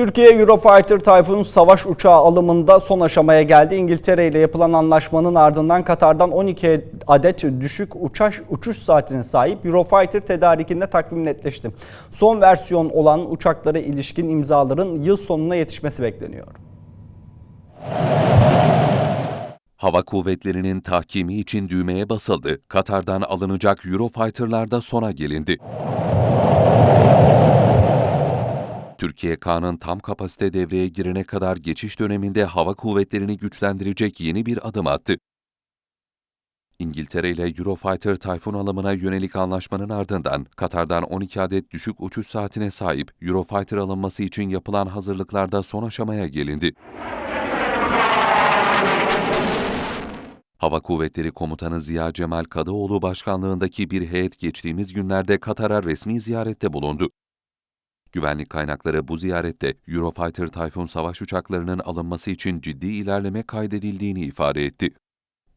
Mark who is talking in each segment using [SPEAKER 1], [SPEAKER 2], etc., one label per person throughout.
[SPEAKER 1] Türkiye Eurofighter Typhoon savaş uçağı alımında son aşamaya geldi. İngiltere ile yapılan anlaşmanın ardından Katar'dan 12 adet düşük uçaş uçuş saatine sahip Eurofighter tedarikinde takvim netleşti. Son versiyon olan uçaklara ilişkin imzaların yıl sonuna yetişmesi bekleniyor.
[SPEAKER 2] Hava kuvvetlerinin tahkimi için düğmeye basıldı. Katar'dan alınacak Eurofighter'larda sona gelindi. Türkiye K'nın tam kapasite devreye girene kadar geçiş döneminde hava kuvvetlerini güçlendirecek yeni bir adım attı. İngiltere ile Eurofighter Typhoon alımına yönelik anlaşmanın ardından Katar'dan 12 adet düşük uçuş saatine sahip Eurofighter alınması için yapılan hazırlıklarda son aşamaya gelindi. Hava Kuvvetleri Komutanı Ziya Cemal Kadıoğlu başkanlığındaki bir heyet geçtiğimiz günlerde Katar'a resmi ziyarette bulundu. Güvenlik kaynakları bu ziyarette Eurofighter Typhoon savaş uçaklarının alınması için ciddi ilerleme kaydedildiğini ifade etti.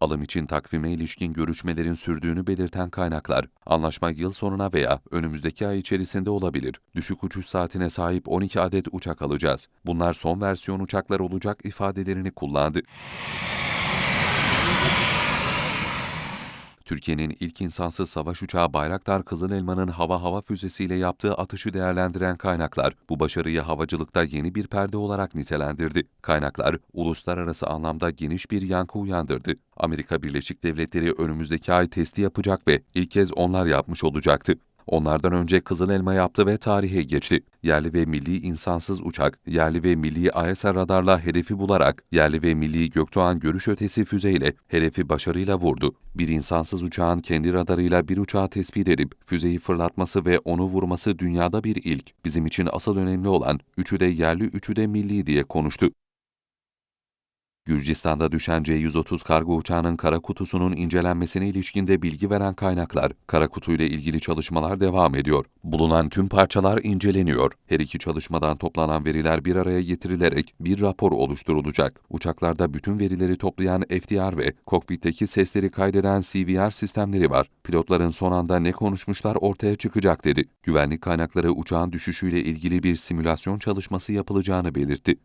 [SPEAKER 2] Alım için takvime ilişkin görüşmelerin sürdüğünü belirten kaynaklar, anlaşma yıl sonuna veya önümüzdeki ay içerisinde olabilir. Düşük uçuş saatine sahip 12 adet uçak alacağız. Bunlar son versiyon uçaklar olacak ifadelerini kullandı. Türkiye'nin ilk insansız savaş uçağı Bayraktar Kızıl Elma'nın hava hava füzesiyle yaptığı atışı değerlendiren kaynaklar bu başarıyı havacılıkta yeni bir perde olarak nitelendirdi. Kaynaklar uluslararası anlamda geniş bir yankı uyandırdı. Amerika Birleşik Devletleri önümüzdeki ay testi yapacak ve ilk kez onlar yapmış olacaktı. Onlardan önce Kızıl Elma yaptı ve tarihe geçti. Yerli ve milli insansız uçak, yerli ve milli AESA radarla hedefi bularak, yerli ve milli Gökdoğan görüş ötesi füzeyle hedefi başarıyla vurdu. Bir insansız uçağın kendi radarıyla bir uçağı tespit edip füzeyi fırlatması ve onu vurması dünyada bir ilk. Bizim için asıl önemli olan üçü de yerli, üçü de milli diye konuştu. Gürcistan'da düşen C-130 kargo uçağının kara kutusunun incelenmesine ilişkinde bilgi veren kaynaklar, kara kutuyla ilgili çalışmalar devam ediyor. Bulunan tüm parçalar inceleniyor. Her iki çalışmadan toplanan veriler bir araya getirilerek bir rapor oluşturulacak. Uçaklarda bütün verileri toplayan FDR ve kokpitteki sesleri kaydeden CVR sistemleri var. Pilotların son anda ne konuşmuşlar ortaya çıkacak dedi. Güvenlik kaynakları uçağın düşüşüyle ilgili bir simülasyon çalışması yapılacağını belirtti.